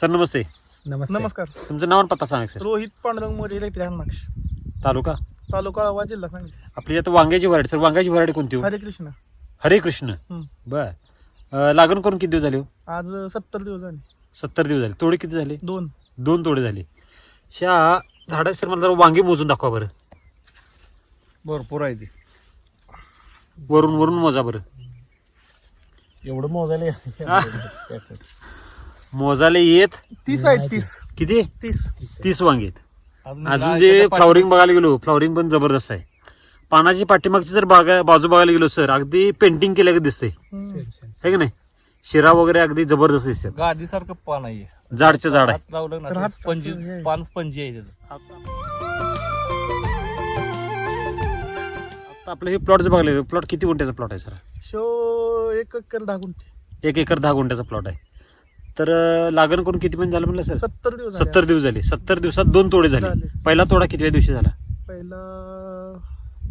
Sir नमस्ते. नमस्ते. नमस्कार. तुमचं नाव आणि पत्ता सांगा सर. रोहित पांडुरंग मोरे इलेक्ट्रिक हनमाक्ष तालुका? तालुका आळवा जिल्हा सांगली. आपली आता वांग्याची व्हरायटी सर वांग्याची व्हरायटी कोणती हो? हरे कृष्ण. हरे कृष्ण. बर. अं, लागण करून किती दिवस झाले हो? आज सत्तर दिवस झाले. सत्तर दिवस झाले. तोडे किती झाले? दोन. दोन तोडे झाले. ह्या झाडा सर मला जरा वांगे मोजून दाखवा बरं. भरपूर आहे ते. वरून वरून मोजा बरं. एवढं मोजायला हा. मोजाले येत तीस आहेत तीस. किती? तीस. तीस वांगे आहेत अजून जे फ्लॉवरिंग बघायला गेलो फ्लॉवरिंग पण जबरदस्त आहे. पानाची पाठीमागची जर बागा बाजू बघायला गेलो सर अगदी पेंटिंग केल्या दिसते हम्म. है की नाही? शिरा वगैरे अगदी जबरदस्त दिसते गादी सारखं पान आहे. जाडचे झाड आहे. स्पंजी हे. पान स्पंजी आहे आता आपलं हे प्लॉट जर बघायला प्लॉट किती गुंठ्याचा प्लॉट आहे सर? शो एक एकर दहा गुंठे. एक एकर दहा गुंठ्याचा प्लॉट आहे. तर लागण करून किती महिने झालं म्हणलं सर? सत्तर दिवस झाले. सत्तर दिवस झाले. सत्तर दिवसात दोन तोडे झाले. झाले. पहिला तोडा कितव्या दिवशी झाला? पहिला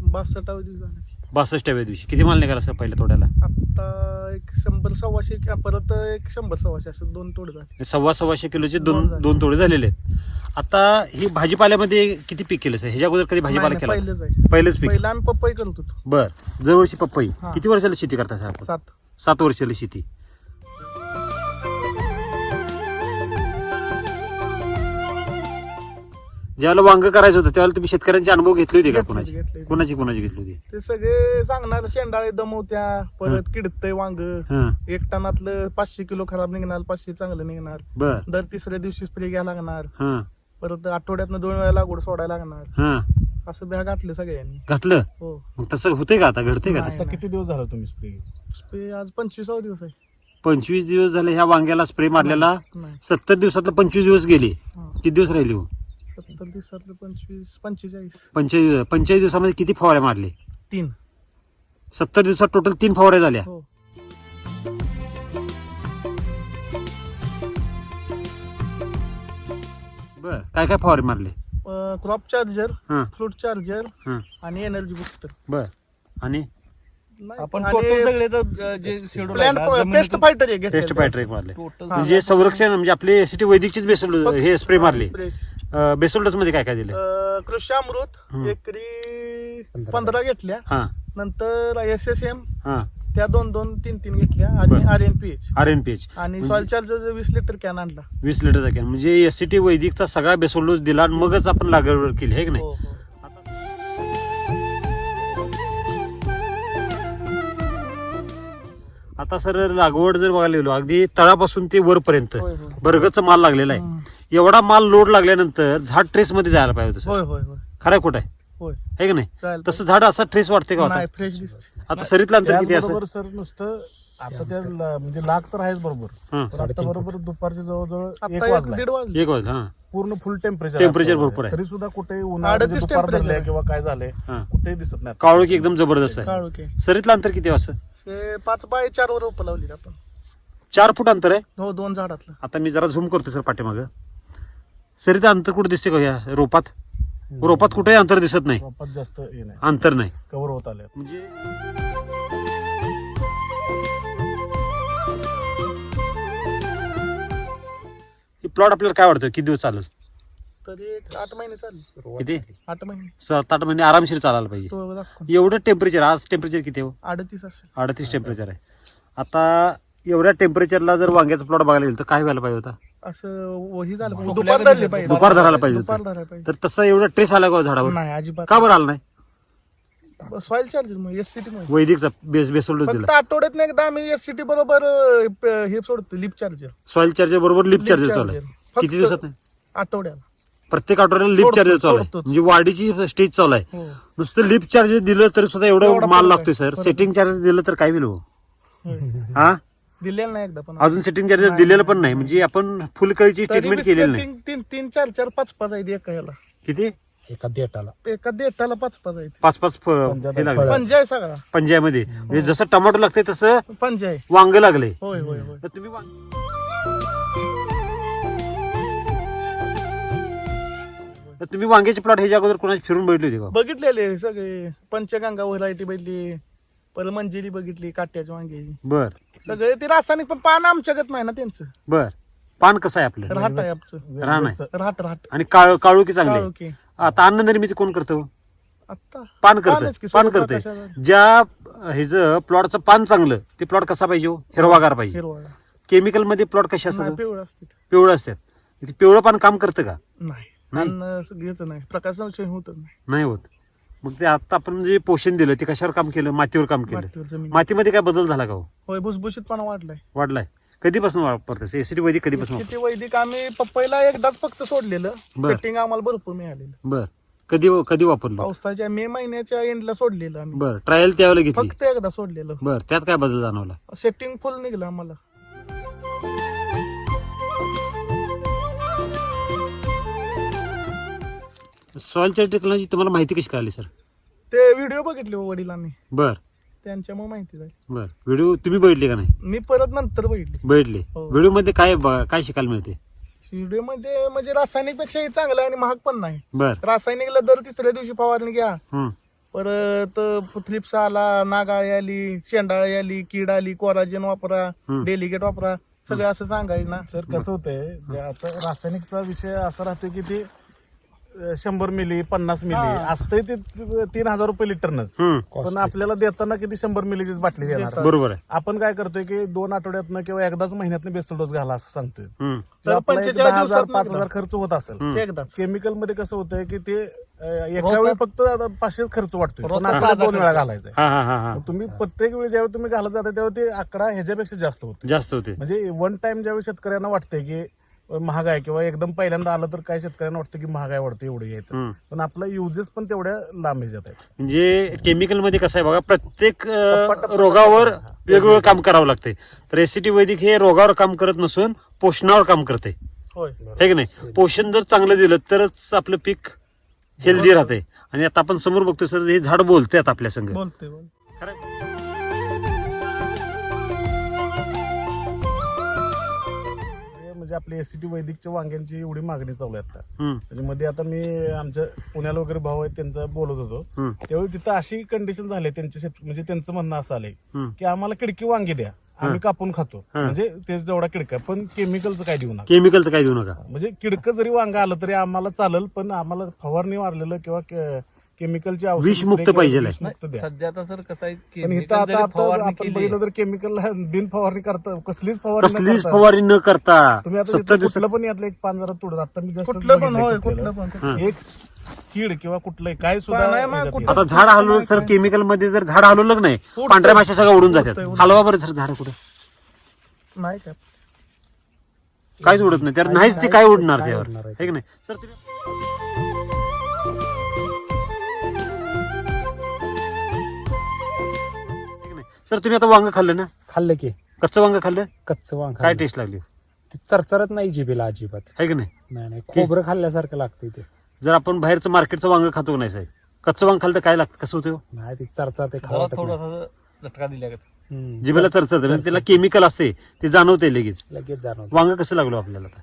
बासष्टावा दिवस झाला. बासष्टाव्या दिवशी. किती माल निघाला सर पहिल्या तोड्याला? आता एक शंभर सव्वाशे किंवा परत एक शंभर सव्वाशे असं दोन तोड झाले. सव्वा सव्वाशे किलोचे दोन दोन झाले. दोन तोडे झालेले आहेत. आता ही भाजीपाल्यामध्ये किती पीक केलं सर? ह्याच्या अगोदर कधी भाजीपाला नाही, केला पहिलेच आहे. पहिलेच पीक? पहिला आम्ही पपई करत होतो. बर. पपई. हा. किती वर्षाला शेती करता सर आपण? सात. सात वर्षाला शेती. ज्यावेळेला वांग करायचं होतं त्यावेळेला तुम्ही शेतकऱ्यांचे अनुभव घेतले होते का घेतले, कोणाची? घेतले. कोणाची कोणाची घेतली होती? ते सगळे सांगणार शेंडाळे दमवत्या परत किडतय वांग. हा. एक टनातलं पाचशे किलो खराब निघणार पाचशे चांगलं निघणार. बर. दर तिसऱ्या दिवशी स्प्रे घ्यायला लागणार. हा. परत आठवड्यातनं दोन वेळा लागवड सोडायला लागणार. हा. असं बॅग घातलं सगळ्यांनी. घातलं? हो. मग तसं होतंय का आता? घडतंय का. तसं? किती दिवस झाला तुम्ही स्प्रे? स्प्रे आज पंचवीसावा दिवस आहे. पंचवीस दिवस झाले ह्या वांग्याला स्प्रे मारलेला. नाही. सत्तर दिवसातलं पंचवीस दिवस गेले. हा. किती दिवस राहिले हो? सत्तर दिवसातलं पंचवीस पंचेचाळीस. पंचेचाळीस पंचेचाळीस दिवसामध्ये किती फवाऱ्या मारले? तीन. सत्तर दिवसात टोटल तीन फवाऱ्या झाल्या. हो. बर काय काय फवारे मारले? क्रॉप चार्जर हा. फ्रूट चार्जर हा. आणि एनर्जी बुस्टर बर. आणि? आपण टोटल सगळे तर, जे शेड्यूल पेस्ट फायटर एक टेस्ट घेतलेलं. पॅट्रिक मारले. म्हणजे संरक्षण म्हणजे आपले एसीटी वैदिकचीच बेसल हे स्प्रे मारले. बेसोल्डसमध्ये काय काय दिलं अं, कृषी अमृत हम्म. एकरी पंधरा घेतल्या. हा. नंतर एस एस एम हा. त्या दोन दोन तीन तीन घेतल्या आणि बरं. R N P H R N P H आणि म्हणजे- सॉइल चार्जर वीस लिटर कॅन आणला. वीस लिटरचा कॅन म्हणजे एसीटी वैदिकचा सगळा बेसोल्डोस दिला आणि मगच आपण लागवड केली आहे की नाही? हो, हो. आता सर लागवड जर बघायला गेलो अगदी तळापासून ते वरपर्यंत होय, होय. बर्गचा माल लागलेला आहे. एवढा माल लोड लागल्यानंतर झाड ट्रेस मध्ये जायला पाहिजे होतं होय सर. होय होय खरं खोट आहे? होय. है की नाही. तसं झाड असा ट्रेस वाटते का आता? नाही फ्रेश दिसते. आता सरीतलं अंतर किती असं त्याचबरोबर सर नुसतं आता त्या ला- म्हणजे लाग तर आहेच बरोबर. हा. पण आता बरोबर दुपारच्या जवळजवळ एक आता एक वाजला दीड वाजले. एक वाजता हा. पूर्ण फुल टेम्परेचर Temperature भरपूर आहे. तरी सुद्धा कुठे उन्हाळ्यात अडतीस दुपार temperature धरलंय आहे. किंवा काय झालंय हा. कुठेही दिसत नाही काळोखी एकदम जबरदस्त आहे. काळ ओके सरीतलं अंतर किती असं? ते पाच बाय चार वर रोपं लावली आपण. चार फूट अंतर आहे? हो दोन झाडातलं. आता मी जरा झूम करतो सर पाठीमागं. सरीत अंतर कुठे दिसते का या रोपात? रोपात कुठेही अंतर दिसत नाही. रोपात जास्त हे नाही. अंतर नाही. कव्हर होत आले म्हणजे? प्लॉट आपल्याला काय वाटतं? किती दिवस चालेल? तरी एक आठ महिने चालले. किती? आठ महिने. सात आठ महिने आरामशीर चालायला पाहिजे. तो दाखव. एवढं टेम्परेचर आज टेम्परेचर किती आहे हो? अडतीस असेल. अडतीस टेम्परेचर आहे. आता एवढ्या टेम्परेचरला जर वांग्याचा प्लॉट बघायला गेलं तर काय व्हायला पाहिजे होता? असं वही झालं पाहिजे. दुपार धरली पाहिजे. दुपार धरायला पाहिजे दुपार होतं धरायला पाहिजे. तर तसा एवढा ट्रेस आला का हो झाडावर? नाही अजिबात. का बरं आला नाही? सॉइल चार्जर मग एस सिटी मध्ये वैदिकचा बेस बेसोल्ड फक्त दिला. आठवड्यात एकदा आम्ही एस सिटी बरोबर अं, प- हे सोडतो लिप चार्जर सॉइल चार्जर बरोबर लिप चार्जर. चालू आहे किती दिवसात नाही? आठवड्याला. प्रत्येक आठवड्याला लिप चार्जर चालू आहे. म्हणजे वाढीची स्टेज चालू आहे. हो. नुसतं लिप चार्जर दिलं तरी सुद्धा एवढं एवढा माल लागतोय आहे. सर. सेटिंग चार्जर दिलं तर काय होईल हो? हा? दिलेलं नाही एकदा पण. अजून सेटिंग चार्जर नाही, दिलेलं नाही. पण नाही. म्हणजे आपण फुलकळीची तरी ट्रीटमेंट केलेली नाही. तीन तीन चार चार पाच पाच आहेत एका ह्याला. किती? एका देटाला एका देठाला पाच पाच आहेत. पाच पाच हे लागले. फळं. पंजा आहे सगळा. पंजामध्ये म्हणजे जसं टमाटो लागते तसं पंजा आहे वांग लागले. होय होय होय. तुम्ही वांग- तर तुम्ही वांग्याचे प्लॉट ह्याच्या अगोदर कोणाची फिरून बघितली होती बघितलेले सगळे. पंचगंगा व्हरायटी बघितली परत मंजिरी बघितली काट्याची वांगी. बर. सगळे ते रासायनिक पण पान आमच्यागत नाही ना त्यांचं. बर. पान कसं आहे आपलं? राहट आहे आमचं. रान आहे. राहट राहट आणि काळ चांगली काळू आहे. की आता अन्न निर्मिती कोण करतो आता पान करते. पान सूर्यप्रकाश करते आला. ज्या हेच प्लॉटचं पान चांगलं ते प्लॉट कसा पाहिजे हो? हिरवागार पाहिजे. केमिकलमध्ये प्लॉट कसे असतात पिवळं असते ते. पिवळं असतात. पिवळं पान काम करतं का? नाही? अन्न घेत नाही. प्रकाश संशय होतच नाही. नाही होत. मग ते आता आपण जे पोषण दिलं ते कशावर काम केलं? मातीवर काम केलं. मातीवर जमीन. मातीमध्ये काय बदल झाला का हो? होय भुसभुशीत पण वाढलाय. वाढलाय. कधीपासून वापरतोस एसिडी वैदिक कधीपासून किती वैदिक आम्ही पप्पाईला एकदाच फक्त सोडलेलं. बर. सेटिंग आम्हाला भरपूर मिळालेलं. बर. कधी कधी वापरलं पावसाच्या मे महिन्याच्या एंडला सोडलेलं आम्ही. बर. ट्रायल त्यावेळेला घेतली. फक्त एकदा सोडलेलं. बर. त्यात काय बदल जाणवला? सेटिंग फुल निघलं आम्हाला. सॉइलच्या टेक्नॉलॉजी तुम्हाला माहिती कशी कळाली सर? ते व्हिडिओ बघितले हो वडिलांनी. बर. त्यांच्यामुळे माहिती झाली. बर. व्हिडिओ तुम्ही बघितले का नाही? मी परत नंतर बघितली. बघितले. हो. व्हिडिओमध्ये काय ब- काय शिकायला मिळते? व्हिडिओमध्ये म्हणजे रासायनिकपेक्षा हे चांगलं आहे आणि महाग पण नाही. बर. रासायनिकला दर तिसऱ्या दिवशी फवारणी घ्या. हम्म. परत थ्रिप्स आला नागाळी आली शेंडाळी आली कीड आली कोराजेन वापरा हम्म. डेलिगेट वापरा. सगळं असं सांगायचं ना. सर कसं होतंय जे आता रासायनिकचा विषय असा राहतो की ते शंभर मिली पन्नास मिली हा. असतंय ते तीन हजार रुपये लिटरनच. हम्म. पण आपल्याला देताना किती शंभर मिलीचीच बाटली देणार. बरोबर आहे. आपण काय करतोय की दोन आठवड्यातनं किंवा एकदाच महिन्यातनं बेसल डोस घाला असं सांगतोय. हम्म. तर तर आपला एक 45 दहा हजार दिवसात पाच. हजार खर्च होत असेल. हम्म. ते एकदाच. केमिकलमध्ये कसं होतंय की ते अं, एका रोजचा- वेळी फक्त आता पाचशे खर्च वाटतोय. पण रोजचा आपल्याला ताजा दोन वेळा खर्च. घालायचा. हा हा हा हा. तुम्ही प्रत्येक वेळी ज्यावेळी तुम्ही घालत जाता तेव्हा ते आकडा ह्याच्यापेक्षा जास्त होतो जास्त होते म्हणजे वन टाइम ज्यावेळी शेतकऱ्यांना वाटतंय की महाग आहे किंवा एकदम पहिल्यांदा आलं तर काय शेतकऱ्यांना वाटतं की महागाय वाढतं एवढं हम्म. पण आपला युजेस पण तेवढ्या लांब ह्याच्यात आहे म्हणजे केमिकलमध्ये कसं आहे बघा प्रत्येक अं, रोगावर वेगवेगळं काम करावं लागतंय तर एसीटी वैदिक हे रोगावर काम करत नसून पोषणावर काम करते. होय. हे की नाही? पोषण जर चांगलं दिलं तरच आपलं पीक हेल्दी राहते. आणि आता आपण समोर बघतोय सर हे झाड बोलते आता आपल्या संग. बोलते बोल हे म्हणजे आपली एसीटी वैदिकच्या वांग्यांची एवढी मागणी चालू आहे आता. हम्म, त्याच्यामध्ये आता मी आमच्या पुण्याला वगैरे भाऊ आहेत त्यांचं बोलत होतो. त्यावेळी तिथं अशी कंडिशन झाली त्यांच्या शेत म्हणजे त्यांचं म्हणणं असं आलंय. की आम्हाला खिडकी वांगी द्या. आम्ही कापून खातो. म्हणजे तेच जेवढा किडका पण केमिकलचं काय देऊ नका. केमिकलचं काही देऊ नका. म्हणजे किडकं जरी वांग आलं तरी आम्हाला चालेल पण आम्हाला फवारणी मारलेलं किंवा केमिकलची औषधं विषमुक्त द्या. सध्या तर सर कसं आहे पण chemical इथं आता जरी आता फवारणी आपण केली. बघितलं तर केमिकल बिन फवारणी करता कसलीच फवारणी न कसलीच करता- फवारणी न करता. तुम्ही आता सत्तर तिथं दिवसात कुठलं पण यातलं एक पान जरा तोडत आता मी कुठलं पण बघितलंय होय कुठलं. कुठलं पण. एक कीड किंवा कुठलंही काय सुद्धा मग, येत आता झाड हलवलं सर केमिकलमध्ये जर झाड हलवलं नाही. पांढऱ्या माश्या सगळ्या उडून जातात. हलवा बरं सर झाड कुठं? नाही का? काहीच उडत नाही. त्यावर नाहीच ते काय उडणार त्यावर? की नाही? सर तुम्ही सर तुम्ही आता वांग खाल्लं ना? खाल्लं की. कच्चं वांग खाल्लं? कच्चं वांग काय. टेस्ट लागली? ते चरचरत नाही जिभेला अजिबात. आहे की नाही? नाही नाही. खोबरं खाल्ल्यासारखं लागतंय ते. जर आपण बाहेरचं मार्केटचं वांग खातो का नाही साहेब? कच्चं वांग खाल्लं तर काय लागतं? कसं होतं हो? नाही ते चरचर ते जरा थोडासा झटका दिल्या का? जिभेला चरचरतं त्याला केमिकल असते. ते जाणवते लगेच. लगेच जाणवत. वांग कसं लागलो आपल्याला आता?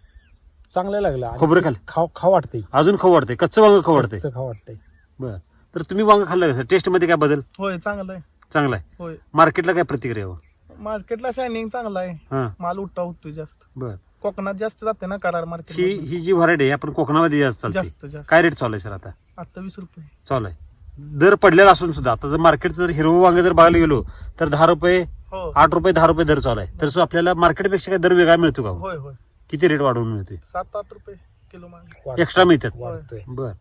चांगलं लागलं. आणि खोबरं खाल्लं? खाव खाव वाटतंय. अजून खाऊ वाटते कच्चं वांग खाऊ वाटते कच्चं खाव वाटतंय. बरं. तर तुम्ही वांग खाल्लं कसं टेस्टमध्ये काय बदल? होय चांगलं आहे. चांगला आहे. होय. मार्केटला काय प्रतिक्रिया हो? मार्केटला शायनिंग चांगला आहे. हा. माल उठता उठतोय जास्त. बर. कोकणात जास्त जाते ना कराड ही मार्केट ही जी व्हरायटी आहे आपण कोकणामध्ये जास्त चालते. जास्त जास्त. काय रेट चालू आहे सर आता? आता वीस रुपये. चालू आहे. दर पडलेला असून सुद्धा आता जर मार्केट जर हिरवं वांग जर बघायला गेलो तर दहा रुपये हो. आठ रुपये दहा रुपये दर चालू आहे. तर सो आपल्याला मार्केटपेक्षा काय दर वेगळा मिळतो का हो? होय होय. किती रेट वाढवून मिळते सात आठ रुपये किलो मागे. एक्स्ट्रा मिळतात. वाढतोय. बर.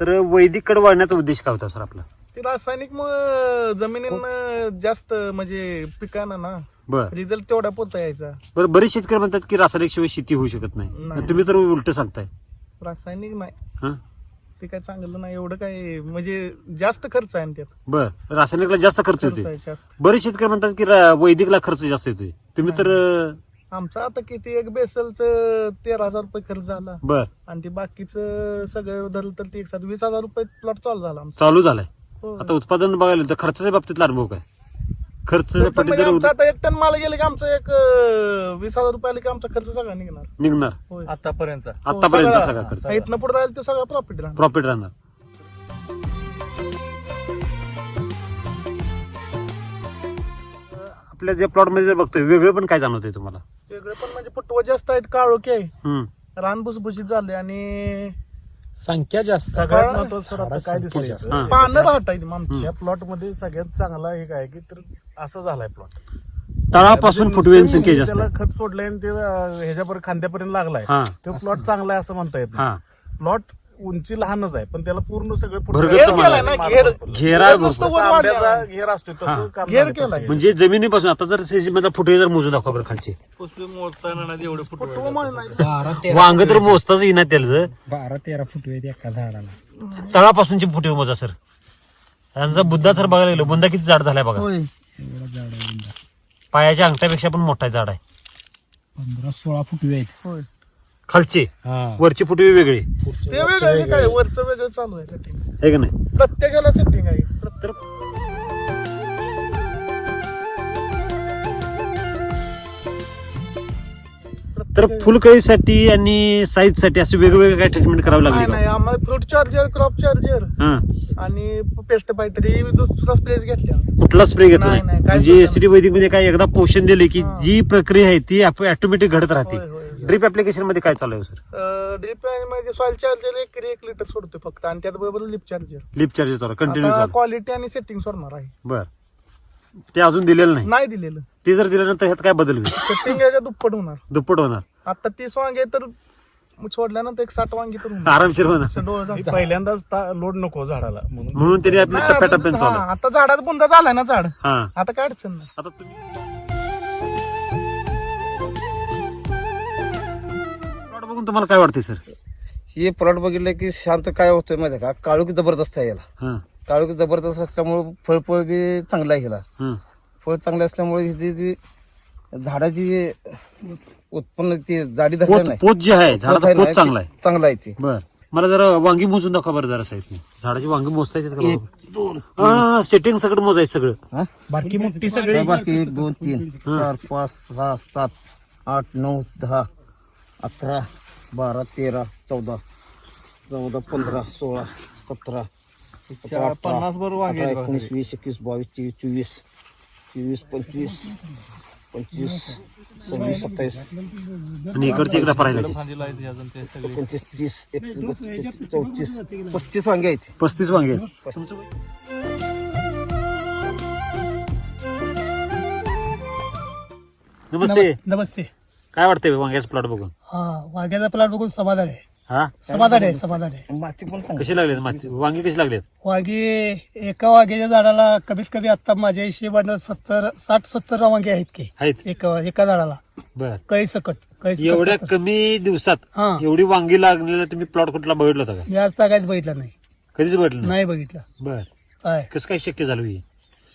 तर वैदिककडे वळण्याचा उद्देश काय होता सर आपला? ते रासायनिक मग जमिनीनं जास्त म्हणजे पिकांना ना बर. रिझल्ट तेवढा पोता यायचा. बरं बरेच शेतकरी म्हणतात की रासायनिक शिवाय शेती होऊ शकत नाही. नाही. तुम्ही तर उलट सांगताय. रासायनिक नाही. हं? ते काय चांगलं नाही एवढं काय म्हणजे जास्त खर्च आहे ना त्यात. बर रासायनिकला जास्त खर्च खर्च जास्त. बरेच शेतकरी म्हणतात की रा- वैदिकला खर्च जास्त येतोय. तुम्ही तर अं, आमचा आता किती एक बेसलच तेरा हजार रुपये खर्च झाला. बर. आणि ते बाकीचं सगळं धरलं तर ते एक साथ वीस हजार रुपये प्लॉट चालू झाला आमचा. चालू झालाय. हो. आता उत्पादन बघायला तर खर्चाच्या बाबतीतला अनुभव काय खर्च खर्च पटी जर आमचा आता एक टन माल गेले की आमचं एक अं, वीस हजार रुपये आले की आमचा खर्च सगळा निघणार. निघणार. होय. आतापर्यंतचा. आतापर्यंतचा सगळा- खर्च. इथनं पुढे राहील तो सगळा प्रॉफिट राहणार. प्रॉफिट राहणार. आपल्या जे प्लॉटमध्ये जर बघतोय वेगळं पण काय जाणवतंय तुम्हाला? वेगळे. पण म्हणजे फुटवा जास्त आहेत काळोखी आहे. हम्म. रान भुसभुशीत झाले आणि संख्या जास्त. सगळ्यात. महत्वाचं सर आता काय संख्या जास्त. हा. पानं राहत आहेत आमची. या प्लॉटमध्ये सगळ्यात चांगला हे काय की तर असं झालाय प्लॉट तळापासून फुटवेन संख्या जास्त त्याला आहे. खत सोडलंय आणि ते अं, ह्याच्यापर्यंत खांद्यापर्यंत लागलाय. हा. तो प्लॉट चांगला आहे असं म्हणता येत हा. प्लॉट उंची लहानच आहे पण त्याला पूर्ण सगळं भरगच्च घेर माल केलाय आहे. ना घेर घेरा घेर नुसतं भरपूर. वर जसं वाढलेला आंब्याचा आहे. घेर असतो हा. काम घेर झालं केलाय. म्हणजे जमिनीपासून आता जर मधला फुटवे जर मोजून दाखवा बरं खालचे. पुष्पी मोजताना ना जेवढे फुटवा फुटवे माल नाही. बारा तेरा वांग तर मोजताच येईना त्याला बारा तेरा फुटवे आहेत एका झाडाला. तळापासूनचे फुटवे मोजा सर. त्यांचा बुद्धा तर बघायला गेलो. बुंदा किती जाड झालाय बघा. होय. एवढा झाड आहे बुंदा. पायाच्या अंगठ्यापेक्षा पण मोठा झाड आहे. पंधरा सोळा फुटवे आहेत. होय. खालचे. हा. वरचे फुटवे वेगळे. ते वेगळं काय? वरचं वेगळं चालू आहे सेटिंग आहे का नाही? प्रत्येकाला सेटिंग आहे. प्रत्येक- तर तर फुलकळीसाठी आणि साईजसाठी असे वेगवेगळे काय ट्रीटमेंट करावं नाही लागली नाही का? आम्हाला फ्रूट चार्जर क्रॉप चार्जर हा. आणि पेस्ट फायटर दुसरा स्प्रेस घेतल्या कुठला स्प्रे घेतला नाही, नाही, काय म्हणजे एसिडी वैदिकमध्ये काय एकदा पोषण दिले की हा. जी प्रक्रिया आहे ती ऑटोमॅटिक घडत राहते. होय, होय. ड्रिप ऍप्लिकेशनमध्ये काय चालू आहे सर ड्रिपमध्ये सॉइल चार्जर एक एक लिटर सोडतो फक्त. आणि त्यात बरोबर लिप चार्जर लिप चार्जेस चालू कंटिन्यू चालू क्वालिटी आणि सेटिंग सोडणार आहे. बर. ते अजून दिलेलं नाही? नाही दिलेलं. ते जर दिल्यानंतर ह्यात काय बदल होईल? सेटिंग याच्या दुप्पट होणार. दुप्पट होणार. आता तीस वांगे तर सोडल्यानंतर एक साठ वांगी तर होणार. आरामशीर होणार. असं डोळं हे झालं. पहिल्यांदाच लोड नको झाडाला. म्हणून म्हणून त्यांनी आपली नाही, टप्प्याटप्प्याने अजून- चालू. हा, आता झाडात बुंदा झालाय ना झाड. हा. आता काय अडचण नाही. आता तुम्ही बघून तुम्हाला काय वाटते सर? हे प्लॉट बघितलं की शांत काय होतोय माहिती आहे का? काळोखी जबरदस्त आहे याला. हा. काळोखी जबरदस्त असल्यामुळे फळफळ बी चांगलं आहे ह्याला हा. फळ चांगले असल्यामुळे ही जी झाडाची उत्पन्न ती जाडी धरली पोत नाही. पोत जे आहे पोत झाडाचा चांगला आहे. ते चांगला आहे ते. बर. मला जरा वांगी मोजून दाखवा बरं जरा साहेब. झाडाची वांगी मोजता येतात का? हा सेटिंग सगळं मोजायचं सगळं. हा? बारकी मोठी सगळी. बाकी एक दोन तीन चार पाच सहा सात आठ नऊ दहा अकरा बारा तेरा चौदा. चौदा पंधरा सोळा सतरा पन्नास बरोबर एकोणीस वीस एकवीस बावीस तेवीस चोवीस चोवीस पंचवीस पंचवीस सव्वीस सत्तावीस. आणि इकडचे इकडे एकोणतीस तीस एकतीस चौतीस पस्तीस वांगे आहेत. पस्तीस वांगे आहेत. नमस्ते. नमस्ते. काय वाटतंय वांग्याचं प्लॉट बघून? हा वाघ्याचा प्लॉट बघून समाधान आहे. हा? समाधान आहे समाधान आहे. माती पण चांगली. कशी लागलेत माती? वांगी कशी लागलेत? वाघे एका वाघ्याच्या झाडाला कमीत कमी आता माझ्या हिशेबानं सत्तर साठ सत्तर वांगे आहेत की. आहेत. एका एका झाडाला. बर. कळी सकट कळी एवढ्या. कमी दिवसात हा. एवढी वांगी लागलेला तुम्ही प्लॉट कुठला बघितला होता का? मी आज तागायच बघितलं नाही. कधीच बघितलं नाही? नाही बघितलं. बर. काय? कसं काय शक्य झालं हे?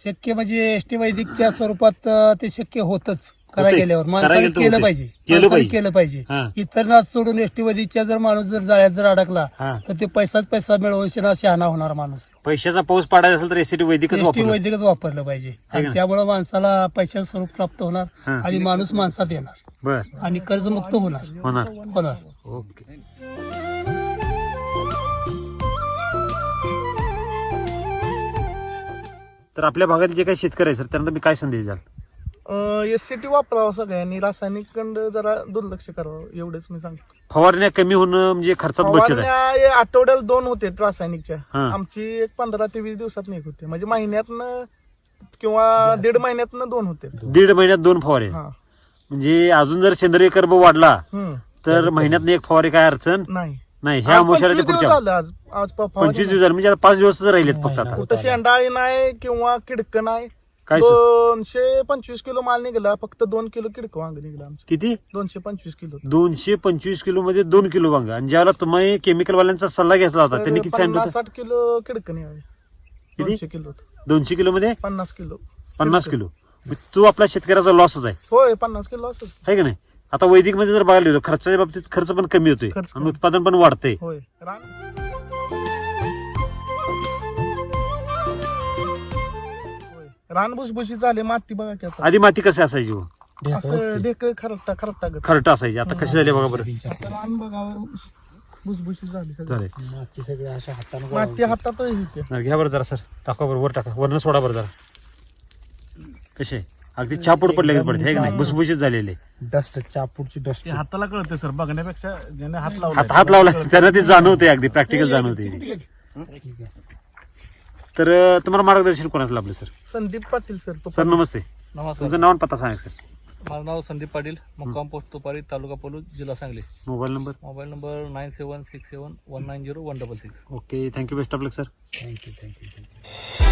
शक्य म्हणजे एस टी वैदिकच्या स्वरूपात अं, ते शक्य होतच. होतेच. गेल्यावर. माणसाने तर केलं होतेच. पाहिजे. केलं माणसाने पाहिजे. केलं पाहिजे. हा. इतर नाच सोडून एस टी वैदिकच्या जर माणूस जर जाळ्यात जर अडकला हा. तर ते पैसाच पैसा मिळवून शहाणा होणार माणूस. पैशाचा पाऊस पाडायचा असेल तर एसीटी वैदिकच एसटी वैदिकच वापरलं पाहिजे. आणि ना? त्यामुळे माणसाला पैशाचं स्वरूप प्राप्त होणार. आणि माणूस माणसात येणार. बर. आणि कर्जमुक्त होणार. होणार. होणार. ओके. तर आपल्या भागातील जे काही शेतकरी आहे सर त्यांना तुम्ही काय संदेश द्याल? एस सी टी वापरावं सगळ्यांनी रासायनिक कंड जरा दुर्लक्ष करावं एवढंच मी सांगतो. फवारण्या कमी होणं म्हणजे खर्चात बचत आहे. फवारण्या हे आठवड्याला दोन होते रासायनिकच्या. हा. आमची एक पंधरा ते वीस दिवसात एक होते. म्हणजे महिन्यातनं किंवा दीड महिन्यातनं दोन होते. दीड महिन्यात दोन फवारे. हा. म्हणजे अजून जर सेंद्रिय कर्ब वाढला हम्म. तर महिन्यात एक फवारे काय अडचण? नाही. नाही ह्या आज पंचवीस दिवस पुढच्या. झालं आज आज प- फवारणी पंचवीस दिवस झाले म्हणजे आता पाच दिवसच राहिलेत फक्त आता. कुठं शेंडाळी नाही किंवा किडक नाही काय सर? दोनशे पंचवीस किलो माल निघाला फक्त दोन किलो किडक वांग निघाला आमचं. किती? दोनशे पंचवीस किलो. दोनशे पंचवीस किलो मध्ये दोन किलो वांग. आणि ज्यावेळेला तुम्ही केमिकल वाल्यांचा सल्ला घेतला होता त्यांनी किती सांगितलं पन्नास होतं साठ किलो किडक निघाले. किती? दोनशे किलो दोनशे किलो मध्ये? पन्नास किलो. पन्नास किलो. तो आपल्या शेतकऱ्याचा लॉसच आहे. होय पन्नास किलो असंच आहे का नाही? आता वैदिकमध्ये जर बघायला गेलो खर्चाच्या बाबतीत खर्च पण कमी होतोय खर्च आणि. उत्पादन पण वाढतंय. होय रान होय. रान भुसभुशीत झाले माती बघा की आधी माती कशी असायची हो? असं खरकटा खरकटा गत. खरट असायची. आता कशी झाली बघा बरं. आता रान बघा भुसभुशीत झाली सगळी. चालेल. माती सगळी अशा हाताने माती हातात होते. घ्या बरं जरा सर. टाका बरं वर टाका. वरनं सोडा बरं जरा. कसे अगदी चापूड पडले पडते हे की नाही? भुसभुशीत झालेले डस्ट चापूडची डस्ट ते हाताला कळते सर. बघण्यापेक्षा ज्याने हात हात लावला हात लावला त्यांना ते जाणवते अगदी प्रॅक्टिकल जाणवते. तर अं, तुम्हाला मार्गदर्शन कोणाचं लाभलं सर? संदीप पाटील सर तो सर नमस्ते. नमस्कार. तुमचं नाव आणि पत्ता सांगा सर. माझं नाव संदीप पाटील मुक्काम पोस्ट तुपारी तालुका पलूस जिल्हा Sangli. Mobile number? Mobile number nine seven six seven one nine zero one double six. Okay thank you best of luck sir. Thank you thank you thank you.